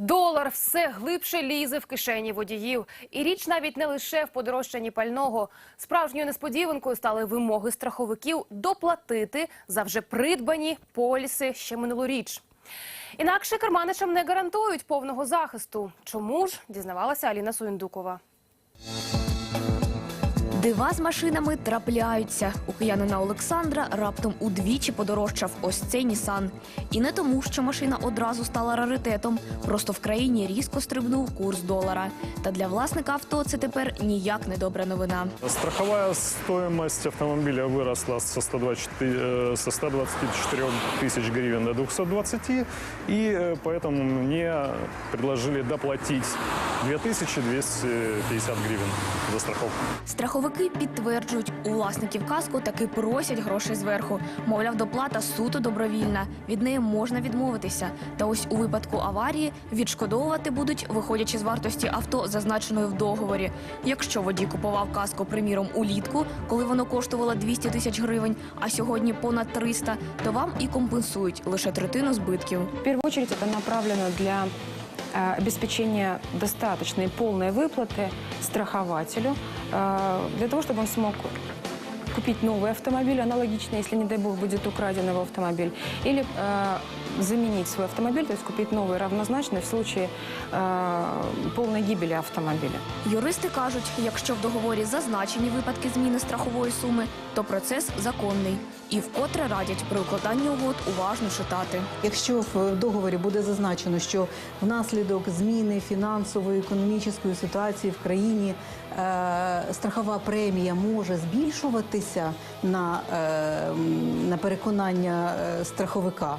Долар все глибше лізе в кишені водіїв. І річ навіть не лише в подорожчанні пального. Справжньою несподіванкою стали вимоги страховиків доплатити за вже придбані поліси ще минулоріч. Інакше керманичам не гарантують повного захисту. Чому ж дізнавалася Аліна Суєндукова. Дива з машинами трапляються. У киянина Олександра раптом удвічі подорожчав ось цей Нісан. І не тому, що машина одразу стала раритетом. Просто в країні різко стрибнув курс долара. Та для власника авто це тепер ніяк не добра новина. Страховая стоимость автомобиля выросла со 124, э, со 124 тысяч гривен до 220, и э, поэтому мне предложили доплатить 2250 гривен за страховку. Страховики підтверджують, у власників каску таки просять грошей зверху. Мовляв, доплата суто добровільна. Від неї можна відмовитися. Та ось у випадку аварії відшкодовувати будуть, виходячи з вартості авто, зазначеної в договорі. Якщо водій купував каску, приміром, улітку, коли воно коштувало 200 тисяч гривень, а сьогодні понад 300, то вам і компенсують лише третину збитків. В первую очередь это направлено для э, обеспечения достаточной и полной выплаты страхователю, э, для того, чтобы он смог купить новый автомобиль, аналогичный, если, не дай бог, будет украден его автомобиль, или э, заменить свой автомобиль, то есть купить новый равнозначный в случае э, полной гибели автомобиля. Юристи кажуть, якщо в договорі зазначені випадки зміни страхової суми, то процес законний. І вкотре радять при укладанні угод уважно читати. Якщо в договорі буде зазначено, що внаслідок зміни фінансової економічної ситуації в країні е, страхова премія може збільшуватися на, е, на переконання е, страховика.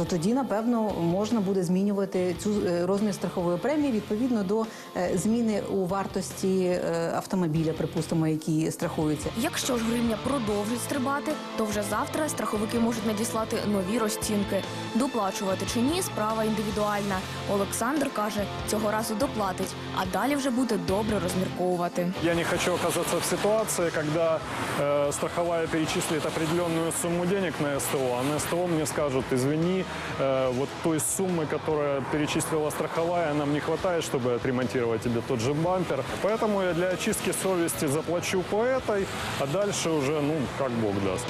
То тоді, напевно, можна буде змінювати цю е, розмір страхової премії відповідно до е, зміни у вартості е, автомобіля, припустимо, який страхується. Якщо ж гривня продовжить стрибати, то вже завтра страховики можуть надіслати нові розцінки. Доплачувати чи ні, справа індивідуальна. Олександр каже, цього разу доплатить, а далі вже буде добре розмірковувати. Я не хочу оказаться в ситуации, когда э, страховая перечислит определенную сумму денег на СТО, а на СТО мне скажут, извини, э, вот той суммы, которая перечислила страховая, нам не хватает, чтобы отремонтировать тебе тот же бампер. Поэтому я для очистки совести заплачу по этой, а дальше уже, ну, как Бог даст.